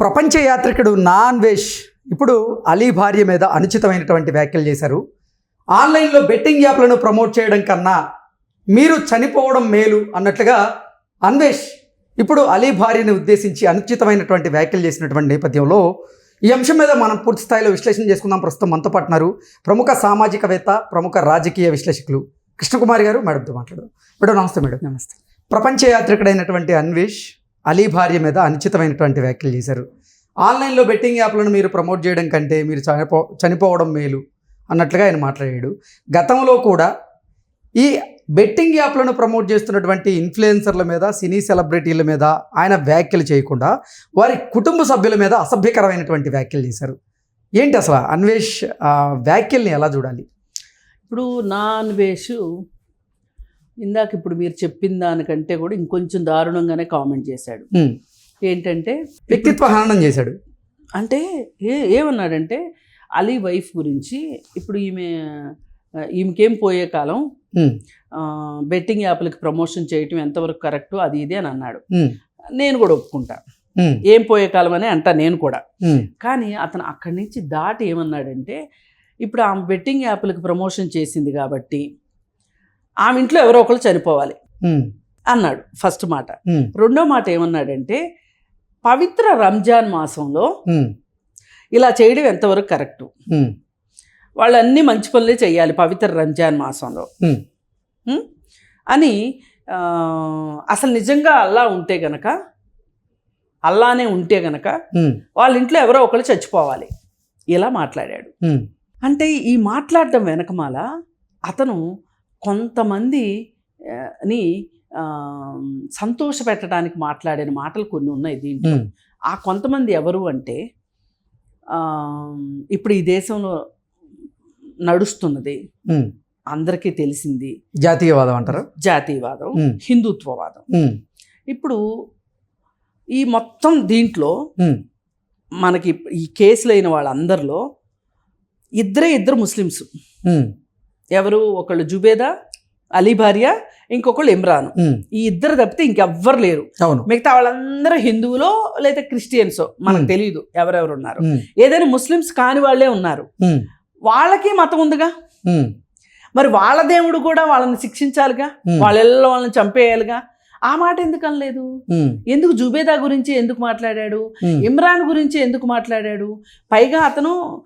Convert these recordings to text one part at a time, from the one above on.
ప్రపంచ యాత్రికుడు నాన్ వేష్ ఇప్పుడు అలీ భార్య మీద అనుచితమైనటువంటి వ్యాఖ్యలు చేశారు. ఆన్లైన్లో బెట్టింగ్ యాప్లను ప్రమోట్ చేయడం కన్నా మీరు చనిపోవడం మేలు అన్నట్లుగా అన్వేష్ ఇప్పుడు అలీ భార్యని ఉద్దేశించి అనుచితమైనటువంటి వ్యాఖ్యలు చేసినటువంటి నేపథ్యంలో ఈ అంశం మీద మనం పూర్తి స్థాయిలో విశ్లేషణ చేసుకుందాం. ప్రస్తుతం మనతో పాటున్నారు ప్రముఖ సామాజికవేత్త ప్రముఖ రాజకీయ విశ్లేషకులు కృష్ణకుమారి గారు. మేడంతో మాట్లాడదాం. మేడం నమస్తే మేడం. నమస్తే. ప్రపంచ యాత్రికుడైనటువంటి అన్వేష్ అలీ భార్య మీద అనుచితమైనటువంటి వ్యాఖ్యలు చేశారు. ఆన్లైన్లో బెట్టింగ్ యాప్లను మీరు ప్రమోట్ చేయడం కంటే మీరు చనిపో చనిపోవడం మేలు అన్నట్లుగా ఆయన మాట్లాడాడు. గతంలో కూడా ఈ బెట్టింగ్ యాప్లను ప్రమోట్ చేస్తున్నటువంటి ఇన్ఫ్లుయెన్సర్ల మీద సినీ సెలబ్రిటీల మీద ఆయన వ్యాఖ్యలు చేయకుండా వారి కుటుంబ సభ్యుల మీద అసభ్యకరమైనటువంటి వ్యాఖ్యలు చేశారు. ఏంటి అసలు అన్వేష్ వ్యాఖ్యల్ని ఎలా చూడాలి? ఇప్పుడు నా వేషు ఇందాక ఇప్పుడు మీరు చెప్పిన దానికంటే కూడా ఇంకొంచెం దారుణంగానే కామెంట్ చేశాడు. ఏంటంటే వ్యక్తిత్వ హననం చేశాడు అంటే ఏ ఏమన్నాడంటే అలీ వైఫ్ గురించి ఇప్పుడు ఈమె ఈమెకేం పోయే కాలం. బెట్టింగ్ యాప్లకి ప్రమోషన్ చేయటం ఎంతవరకు కరెక్ట్ అది ఇది అని అన్నాడు. నేను కూడా ఒప్పుకుంటా. ఏం పోయే కాలం అని అంటా నేను కూడా. కానీ అతను అక్కడి నుంచి దాటి ఏమన్నాడంటే ఇప్పుడు ఆమె బెట్టింగ్ యాప్లకు ప్రమోషన్ చేసింది కాబట్టి ఆమె ఇంట్లో ఎవరో ఒకరు చనిపోవాలి. అన్నాడు ఫస్ట్ మాట. రెండో మాట ఏమన్నాడంటే పవిత్ర రంజాన్ మాసంలో. ఇలా చేయడం ఎంతవరకు కరెక్టు హ్మ్. వాళ్ళు అన్ని మంచి పనులే చేయాలి పవిత్ర రంజాన్ మాసంలో? అని అసలు నిజంగా అల్లా ఉంటే గనక అల్లానే ఉంటే గనక. వాళ్ళ ఇంట్లో ఎవరో ఒకరు చచ్చిపోవాలి ఇలా మాట్లాడాడు. అంటే ఈ మాట్లాడడం వెనకమాల అతను కొంతమంది ని సంతోష పెట్టడానికి మాట్లాడిన మాటలు కొన్ని ఉన్నాయి దీంట్లో. ఆ కొంతమంది ఎవరు అంటే ఇప్పుడు ఈ దేశంలో నడుస్తున్నది. అందరికీ తెలిసింది జాతీయవాదం అంటారు జాతీయవాదం. హిందుత్వవాదం. ఇప్పుడు ఈ మొత్తం దీంట్లో. మనకి ఈ కేసులు అయిన వాళ్ళందరిలో ఇద్దరే ఇద్దరు ముస్లిమ్స్. ఎవరు ఒకళ్ళు జుబేదా అలీ భార్య ఇంకొకళ్ళు ఇమ్రాన్. ఈ ఇద్దరు తప్పితే ఇంకెవ్వరు లేరు అవును మిగతా వాళ్ళందరూ హిందువులో లేదా క్రిస్టియన్సో మనకు. తెలియదు ఎవరెవరు ఉన్నారు. ఏదైనా ముస్లిమ్స్ కాని వాళ్ళే ఉన్నారు. వాళ్ళకి మతం ఉందిగా. మరి వాళ్ళ దేవుడు కూడా వాళ్ళని శిక్షించాలిగా. వాళ్ళెల్లో వాళ్ళని చంపేయాలిగా ఆ మాట ఎందుకు అనలేదు. ఎందుకు జుబేదా గురించి ఎందుకు మాట్లాడాడు. ఇమ్రాన్ గురించి ఎందుకు మాట్లాడాడు పైగా అతను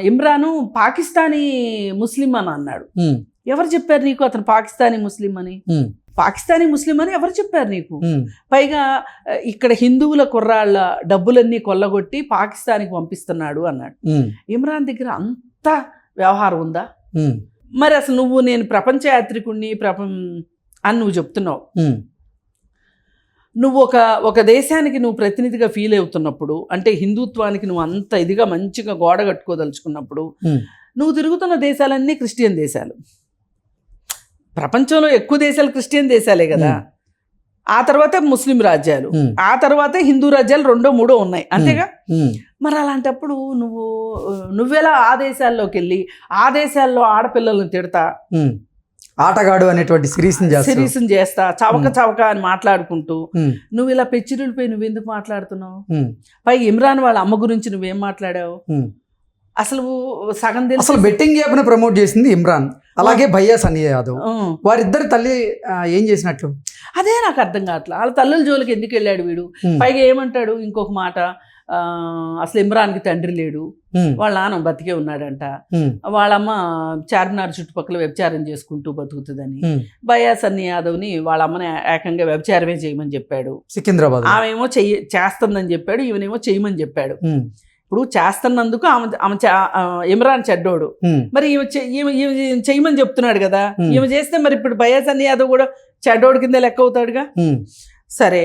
ఇమ్రాను పాకిస్తానీ ముస్లిం అని అన్నాడు. ఎవరు చెప్పారు నీకు అతను పాకిస్తానీ ముస్లిం అని. పాకిస్తానీ ముస్లిం అని ఎవరు చెప్పారు నీకు. పైగా ఇక్కడ హిందువుల కుర్రాళ్ళ డబ్బులన్నీ కొల్లగొట్టి పాకిస్తాన్కి పంపిస్తున్నాడు అన్నాడు. ఇమ్రాన్ దగ్గర అంత వ్యవహారం ఉందా. మరి అసలు నువ్వు నేను ప్రపంచ యాత్రికుణ్ణి ప్రపం అని నువ్వు చెప్తున్నావు. నువ్వు ఒక ఒక దేశానికి నువ్వు ప్రతినిధిగా ఫీల్ అవుతున్నప్పుడు అంటే హిందుత్వానికి నువ్వు అంత ఇదిగా మంచిగా గోడ కట్టుకోదలుచుకున్నప్పుడు. నువ్వు తిరుగుతున్న దేశాలన్నీ క్రిస్టియన్ దేశాలు ప్రపంచంలో ఎక్కువ దేశాలు క్రిస్టియన్ దేశాలే కదా. ఆ తర్వాత ముస్లిం రాజ్యాలు. ఆ తర్వాత హిందూ రాజ్యాలు రెండో మూడో ఉన్నాయి అంతేగా. మరి అలాంటప్పుడు నువ్వు నువ్వెలా ఆ దేశాల్లోకి వెళ్ళి ఆ దేశాల్లో ఆడపిల్లల్ని తిడతా. ఆటగాడు అనేటువంటి సిరీస్ సిరీస్ చేస్తా చవక. చవక అని మాట్లాడుకుంటూ. నువ్వు ఇలా పెచ్చిరిపోయి నువ్వెందుకు మాట్లాడుతున్నావు హ్మ్. పైగా ఇమ్రాన్ వాళ్ళ అమ్మ గురించి నువ్వేం మాట్లాడావు. అసలు సగం తెలుసు అసలు బెట్టింగ్ యాప్ని ప్రమోట్ చేసింది ఇమ్రాన్ అలాగే భయ్యా సన్నీ యాదవ్. వారిద్దరి తల్లి ఏం చేసినట్లు అదే నాకు అర్థం కావట్లా వాళ్ళ తల్లుల జోలికి ఎందుకు వెళ్ళాడు వీడు. పైగా ఏమంటాడు ఇంకొక మాట అసలు ఇమ్రాన్కి తండ్రి లేడు. వాళ్ళ నాన్న బతికే ఉన్నాడంట. వాళ్ళమ్మ చార్మినార్ చుట్టుపక్కల వ్యభిచారం చేసుకుంటూ బతుకుతుందని. బయా సన్నీ యాదవ్ని వాళ్ళ అమ్మని ఏకంగా వ్యభిచారమే చేయమని చెప్పాడు సికింద్రాబాద్ ఆమెమో చెయ్యి చేస్తుందని చెప్పాడు ఈమెనేమో చేయమని చెప్పాడు. ఇప్పుడు చేస్తున్నందుకు ఆమె ఆమె ఇమ్రాన్ చెడ్డోడు. మరి ఈమె చేయమని చెప్తున్నాడు కదా. ఈమె చేస్తే మరి ఇప్పుడు బయాస్ అన్ని యాదవ్ కూడా చెడ్డోడి కింద లెక్క అవుతాడుగా. సరే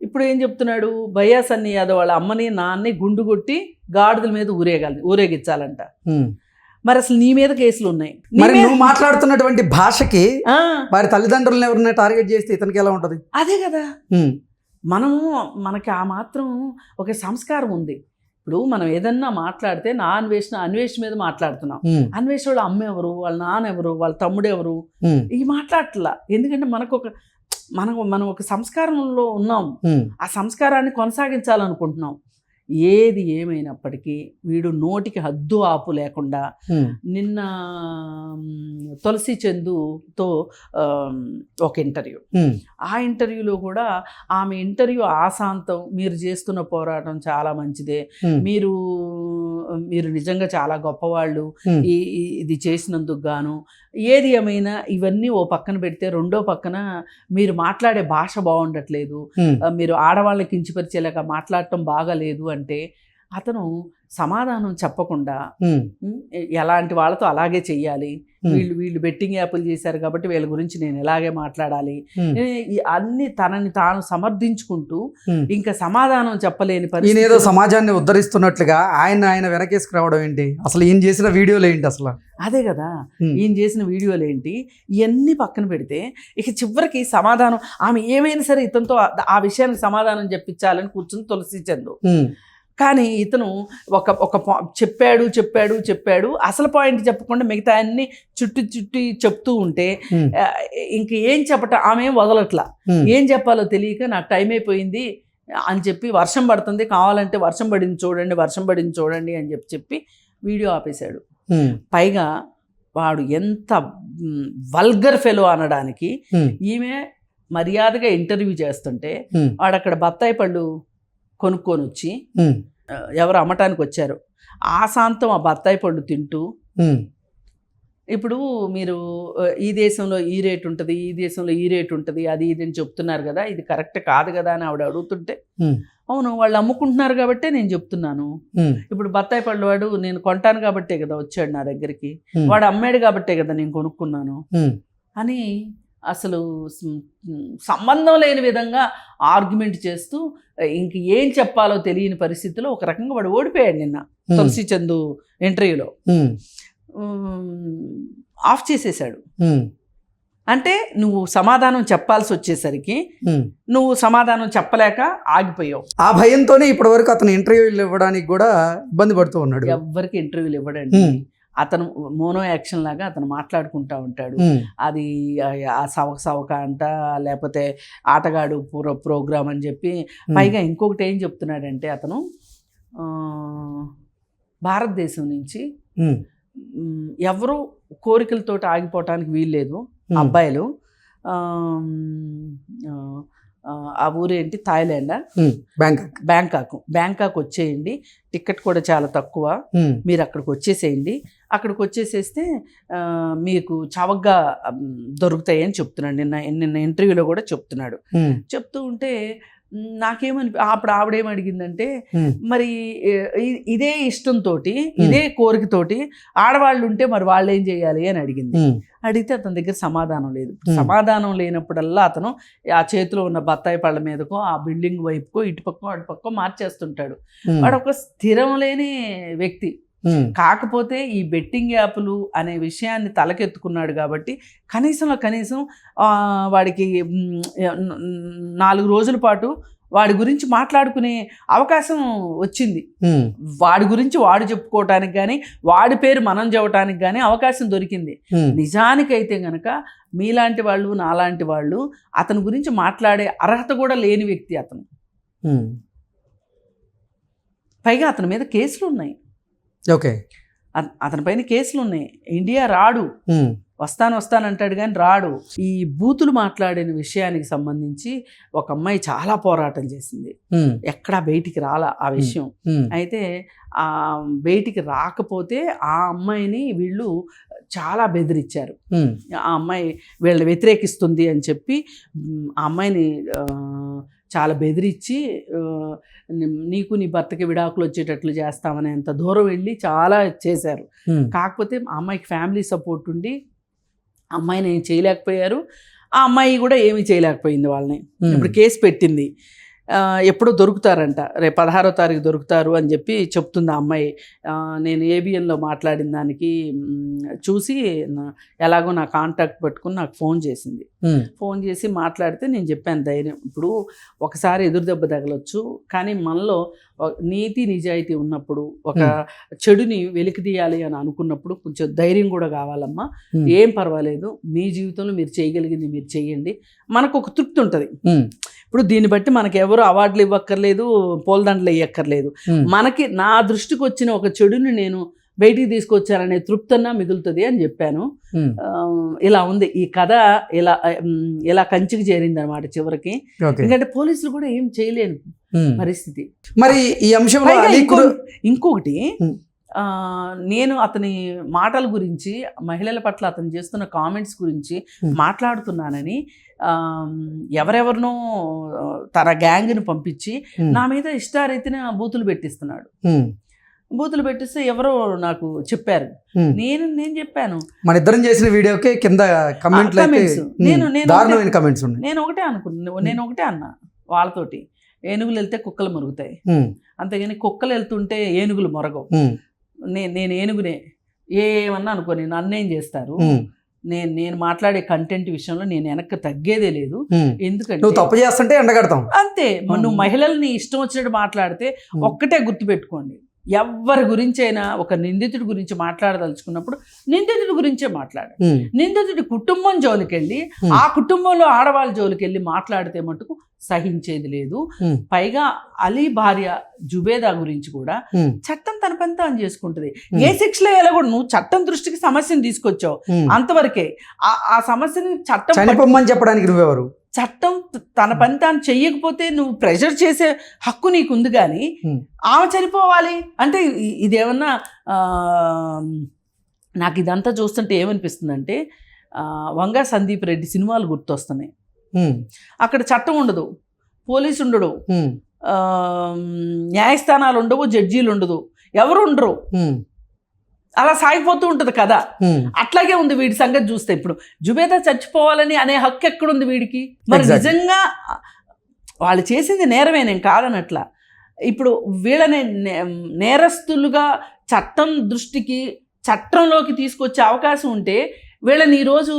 ఇప్పుడు ఏం చెప్తున్నాడు? బయాస్ అన్ని యాదవ్ వాళ్ళ అమ్మని నాన్నని గుండు కొట్టి గాడిదల మీద ఊరేగాలి ఊరేగించాలంట. మరి అసలు నీ మీద కేసులు ఉన్నాయి. మరి నువ్వు మాట్లాడుతున్నటువంటి భాషకి వారి తల్లిదండ్రులను ఎవరైనా టార్గెట్ చేస్తే ఇతనికి ఎలా ఉంటది? అదే కదా. మనము మనకి ఆ మాత్రం ఒక సంస్కారం ఉంది. ఇప్పుడు మనం ఏదన్నా మాట్లాడితే నా అన్వేషణ అన్వేషణ మీద మాట్లాడుతున్నాం. అన్వేషణ వాళ్ళ అమ్మ ఎవరు? వాళ్ళ నాన్న ఎవరు? వాళ్ళ తమ్ముడు ఎవరు. ఈ మాట్లాడట్లా. ఎందుకంటే మనకు ఒక మనం మనం ఒక సంస్కారంలో ఉన్నాం. ఆ సంస్కారాన్ని కొనసాగించాలనుకుంటున్నాం. ఏది ఏమైనప్పటికీ వీడు నోటికి హద్దు ఆపు లేకుండా నిన్న తులసి చందుతో ఒక ఇంటర్వ్యూ. ఆ ఇంటర్వ్యూలో కూడా ఆమె ఇంటర్వ్యూ ఆశాంతం మీరు చేస్తున్న పోరాటం చాలా మంచిదే. మీరు మీరు నిజంగా చాలా గొప్పవాళ్ళు ఈ ఇది చేసినందుకు గాను. ఏది ఏమైనా ఇవన్నీ ఓ పక్కన పెడితే రెండో పక్కన మీరు మాట్లాడే భాష బాగుండట్లేదు. మీరు ఆడవాళ్ళని కించపరిచేలాగా మాట్లాడటం బాగాలేదు అంటే అతను సమాధానం చెప్పకుండా ఎలాంటి వాళ్ళతో అలాగే చెయ్యాలి. వీళ్ళు వీళ్ళు బెట్టింగ్ యాప్లు చేశారు కాబట్టి వీళ్ళ గురించి నేను ఇలాగే మాట్లాడాలి. అన్ని తనని తాను సమర్థించుకుంటూ. ఇంకా సమాధానం చెప్పలేని ఈయన ఏదో సమాజాన్ని ఉద్ధరిస్తున్నట్లుగా ఆయన ఆయన వెనకేసుకురావడం ఏంటి? అసలు ఈయన చేసిన వీడియోలు ఏంటి అసలు? అదే కదా. ఈయన చేసిన వీడియోలు ఏంటి? ఇవన్నీ పక్కన పెడితే ఇక చివరికి సమాధానం ఆమె ఏమైనా సరే ఇతనితో ఆ- విషయానికి సమాధానం చెప్పించాలని కూర్చుని తులసి చందు. కానీ ఇతను ఒక ఒక చెప్పాడు చెప్పాడు చెప్పాడు. అసలు పాయింట్ చెప్పకుండా మిగతా అన్ని చుట్టి చుట్టి చెప్తూ ఉంటే ఇంక ఏం చెప్పటం ఆమె ఏం వదలట్లా. ఏం చెప్పాలో తెలియక నాకు టైం అయిపోయింది అని చెప్పి వర్షం పడుతుంది కావాలంటే వర్షం పడింది చూడండి వర్షం పడింది చూడండి అని చెప్పి చెప్పి వీడియో ఆపేశాడు. పైగా వాడు ఎంత వల్గర్ ఫెలో అనడానికి ఈమె మర్యాదగా ఇంటర్వ్యూ చేస్తుంటే వాడు అక్కడ బత్తాయి పళ్ళు కొనుక్కొని వచ్చి ఎవరు అమ్మటానికి వచ్చారు. ఆ శాంతం ఆ బత్తాయి పళ్ళు తింటూ ఇప్పుడు మీరు ఈ దేశంలో ఈ రేట్ ఉంటుంది ఈ దేశంలో ఈ రేట్ ఉంటుంది అది ఇది అని చెప్తున్నారు కదా ఇది కరెక్ట్ కాదు కదా అని ఆవిడ అడుగుతుంటే అవును వాళ్ళు అమ్ముకుంటున్నారు కాబట్టే నేను చెప్తున్నాను. ఇప్పుడు బత్తాయి పళ్ళు వాడు నేను కొంటాను కాబట్టే కదా వచ్చాడు నా దగ్గరికి. వాడు అమ్మాడు కాబట్టే కదా నేను కొనుక్కున్నాను. అని అసలు సంబంధం లేని విధంగా ఆర్గ్యుమెంట్ చేస్తూ ఇంక ఏం చెప్పాలో తెలియని పరిస్థితిలో ఒక రకంగా వాడు ఓడిపోయాడు నిన్న తులసి చందు ఇంటర్వ్యూలో. ఆఫ్ చేసేసాడు అంటే నువ్వు సమాధానం చెప్పాల్సి వచ్చేసరికి. నువ్వు సమాధానం చెప్పలేక ఆగిపోయావు. ఆ భయంతోనే ఇప్పటి వరకు అతను ఇంటర్వ్యూలు ఇవ్వడానికి కూడా ఇబ్బంది పడుతూ ఉన్నాడు. ఎవ్వరికి ఇంటర్వ్యూలు ఇవ్వడండి. ఉమ్. అతను మోనో యాక్షన్ లాగా అతను మాట్లాడుకుంటా ఉంటాడు. అది ఆ- సవక సవక అంట లేకపోతే ఆటగాడు పూర ప్రోగ్రామ్ అని చెప్పి పైగా ఇంకొకటి ఏం చెప్తున్నాడంటే అతను భారతదేశం నుంచి ఎవరు కోరికలతోటి ఆగిపోవటానికి వీల్లేదు. అబ్బాయిలు ఆ, ఊరేంటి థాయిలాండా బ్యాంకాక్. బ్యాంకాక్. బ్యాంకాక్ వచ్చేయండి. టికెట్ కూడా చాలా తక్కువ. మీరు అక్కడికి వచ్చేసేయండి. అక్కడికి వచ్చేసేస్తే మీకు చవకగా మ్, దొరుకుతాయని చెప్తున్నాడు. నిన్న నిన్న ఇంటర్వ్యూలో కూడా చెప్తున్నాడు. చెప్తూ ఉంటే నాకేమని అప్పుడు ఆవిడేం అడిగిందంటే ఉమ్, మరి ఇదే ఇష్టంతో ఇదే కోరికతోటి ఆడవాళ్ళు ఉంటే మరి వాళ్ళు ఏం చేయాలి? అని అడిగింది. అడిగితే అతని దగ్గర సమాధానం లేదు. సమాధానం లేనప్పుడల్లా అతను ఆ చేతిలో ఉన్న బత్తాయి పళ్ళ మీదకో ఆ బిల్డింగ్ వైపుకో ఇటు పక్కో అటు పక్కో మార్చేస్తుంటాడు. వాడు ఒక స్థిరం లేని వ్యక్తి. కాకపోతే ఈ బెట్టింగ్ యాప్లు అనే విషయాన్ని తలకెత్తుకున్నాడు కాబట్టి కనీసంలో కనీసం వాడికి నాలుగు రోజుల పాటు వాడి గురించి మాట్లాడుకునే అవకాశం వచ్చింది. వాడి గురించి వాడు చెప్పుకోవటానికి కానీ వాడి పేరు మనం చెప్పటానికి కానీ అవకాశం దొరికింది. నిజానికైతే గనక మీలాంటి వాళ్ళు నాలాంటి వాళ్ళు అతని గురించి మాట్లాడే అర్హత కూడా లేని వ్యక్తి అతను. పైగా అతని మీద కేసులు ఉన్నాయి. ఓకే. అత- అతని పైన కేసులు ఉన్నాయి. ఇండియా రాడు. వస్తాను వస్తాను అంటాడు కానీ రాడు. ఈ బూతులు మాట్లాడిన విషయానికి సంబంధించి ఒక అమ్మాయి చాలా పోరాటం చేసింది. ఎక్కడా బయటికి రాలా ఆ విషయం. అయితే ఆ బయటికి రాకపోతే ఆ అమ్మాయిని వీళ్ళు చాలా బెదిరించారు ఆ అమ్మాయి వీళ్ళని వ్యతిరేకిస్తుంది అని చెప్పి ఆ అమ్మాయిని చాలా బెదిరించి నీకు నీ భర్తకి విడాకులు వచ్చేటట్లు చేస్తామని అంత దూరం వెళ్ళి చాలా చేశారు. కాకపోతే ఆ అమ్మాయికి ఫ్యామిలీ సపోర్ట్ ఉండి అమ్మాయిని ఏం చేయలేకపోయారు. ఆ అమ్మాయి కూడా ఏమీ చేయలేకపోయింది వాళ్ళని. ఇప్పుడు కేసు పెట్టింది. ఎప్పుడో దొరుకుతారంట. రేపు పదహారో తారీఖు దొరుకుతారు అని చెప్పి చెప్తుంది ఆ అమ్మాయి. నేను ఏబిఎన్లో మాట్లాడిన దానికి చూసి ఎలాగో నా కాంటాక్ట్ పెట్టుకుని నాకు ఫోన్ చేసింది. ఫోన్ చేసి మాట్లాడితే నేను చెప్పాను ధైర్యం. ఇప్పుడు ఒకసారి ఎదురు దెబ్బ తగలొచ్చు కానీ మనలో నీతి నిజాయితీ ఉన్నప్పుడు ఒక చెడుని వెలికి తీయాలి అని అనుకున్నప్పుడు కొంచెం ధైర్యం కూడా కావాలమ్మా. ఏం పర్వాలేదు మీ జీవితంలో మీరు చేయగలిగింది మీరు చేయండి మనకు ఒక తృప్తి ఉంటుంది. ఇప్పుడు దీన్ని బట్టి మనకి ఎవరు అవార్డులు ఇవ్వక్కర్లేదు పూలదండలు ఇవ్వక్కర్లేదు మనకి నా దృష్టికి వచ్చిన ఒక చెడుని నేను బయటికి తీసుకొచ్చాననే తృప్తన్నా మిగులుతుంది అని చెప్పాను. ఇలా ఉంది. ఈ కథ ఇలా ఇలా కంచికి చేరింది అనమాట చివరికి ఎందుకంటే పోలీసులు కూడా ఏం చేయలేని. పరిస్థితి. మరి ఈ అంశంలో కురు- ఇంకొకటి నేను అతని మాటల గురించి మహిళల పట్ల అతను చేస్తున్న కామెంట్స్ గురించి. మాట్లాడుతున్నానని ఆ, ఎవరెవరినో తన గ్యాంగ్ని పంపించి నా మీద ఇష్టారీతిన బూతులు పెట్టిస్తున్నాడు. బూతులు పెట్టిస్తే ఎవరో నాకు చెప్పారు. నేను నేను చెప్పాను. మన ఇద్దరం చేసిన వీడియోకి కింద కమెంట్లు. ఉమ్, నేను- నేను కమెంట్స్ నేను ఒకటే అనుకున్నా నేను ఒకటే అన్నా వాళ్ళతోటి. ఏనుగులు వెళ్తే కుక్కలు మురుగుతాయి. అంతేగాని కుక్కలు వెళ్తుంటే ఏనుగులు మొరగవు. నేను నేను ఏనుగునే ఏమన్నా అనుకోని నన్నేం చేస్తారు? నేను నేను మాట్లాడే కంటెంట్ విషయంలో నేను వెనక్కి తగ్గేదే లేదు. ఎందుకంటే నువ్వు తప్పు చేస్తుంటే ఎండగడతాం. అంతే. నువ్వు మహిళల్ని ఇష్టం వచ్చినట్టు మాట్లాడితే. ఒక్కటే గుర్తుపెట్టుకోండి. ఎవరి గురించైనా ఒక నిందితుడి గురించి మాట్లాడదలుచుకున్నప్పుడు నిందితుడి గురించే మాట్లాడు నిందితుడి కుటుంబం జోలికెళ్ళి. ఆ కుటుంబంలో ఆడవాళ్ళ జోలికెళ్ళి మాట్లాడితే మటుకు సహించేది లేదు. పైగా అలీ భార్య జుబేదా గురించి కూడా చట్టం తన పని తాను చేసుకుంటుంది. ఏ శిక్షలో వెళ్ళకూడదు నువ్వు చట్టం దృష్టికి సమస్యను తీసుకొచ్చావు. అంతవరకే ఆ- ఆ సమస్యని చట్టం చెప్పడానికి నువ్వెవరు చట్టం తన పని తాను చెయ్యకపోతే నువ్వు ప్రెషర్ చేసే హక్కు నీకుంది కానీ. ఆమె చనిపోవాలి. అంటే ఇదేమన్నా నాకు ఇదంతా చూస్తుంటే ఏమనిపిస్తుందంటే వంగా సందీప్ రెడ్డి సినిమాలు గుర్తొస్తున్నాయి. అక్కడ చట్టం ఉండదు. పోలీసు ఉండడు. న్యాయస్థానాలు ఉండవు జడ్జీలు ఉండదు. ఎవరు ఉండరు. అలా సాగిపోతూ ఉంటుంది కదా. అట్లాగే ఉంది వీడి సంగతి చూస్తే ఇప్పుడు. జుబేదా చచ్చిపోవాలని అనే హక్కు ఎక్కడుంది వీడికి? మరి. నిజంగా వాళ్ళు చేసింది నేరమే నేను కాదనట్లా. ఇప్పుడు వీళ్ళని నేరస్తులుగా చట్టం దృష్టికి చట్టంలోకి తీసుకొచ్చే అవకాశం ఉంటే వీళ్ళని ఈరోజు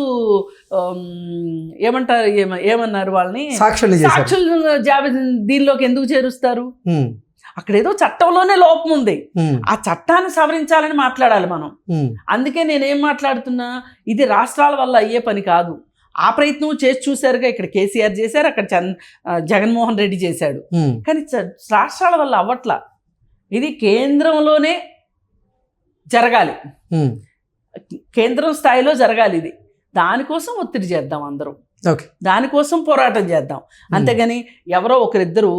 ఏమంటారు ఏమ- ఏమన్నారు వాళ్ళని? సాక్షుల జాబితా దీనిలోకి ఎందుకు చేరుస్తారు? అక్కడ ఏదో చట్టంలోనే లోపం ఉంది. ఆ చట్టాన్ని సవరించాలని మాట్లాడాలి మనం. అందుకే నేనేం మాట్లాడుతున్నా ఇది రాష్ట్రాల వల్ల అయ్యే పని కాదు. ఆ ప్రయత్నం చేసి చూశారుగా ఇక్కడ కేసీఆర్ చేశారు అక్కడ చంద్ జగన్మోహన్ రెడ్డి చేశాడు. కానీ రాష్ట్రాల వల్ల అవ్వట్లా. ఇది కేంద్రంలోనే జరగాలి. కేంద్రం స్థాయిలో జరగాలి ఇది. దానికోసం ఒత్తిడి చేద్దాం అందరం. దానికోసం పోరాటం చేద్దాం. అంతేగాని ఎవరో ఒకరిద్దరు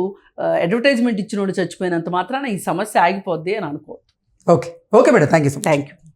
అడ్వర్టైజ్మెంట్ ఇచ్చినోడు చచ్చిపోయినంత మాత్రాన ఈ సమస్య ఆగిపోద్ది అని అనుకో okay okay madam thank you thank you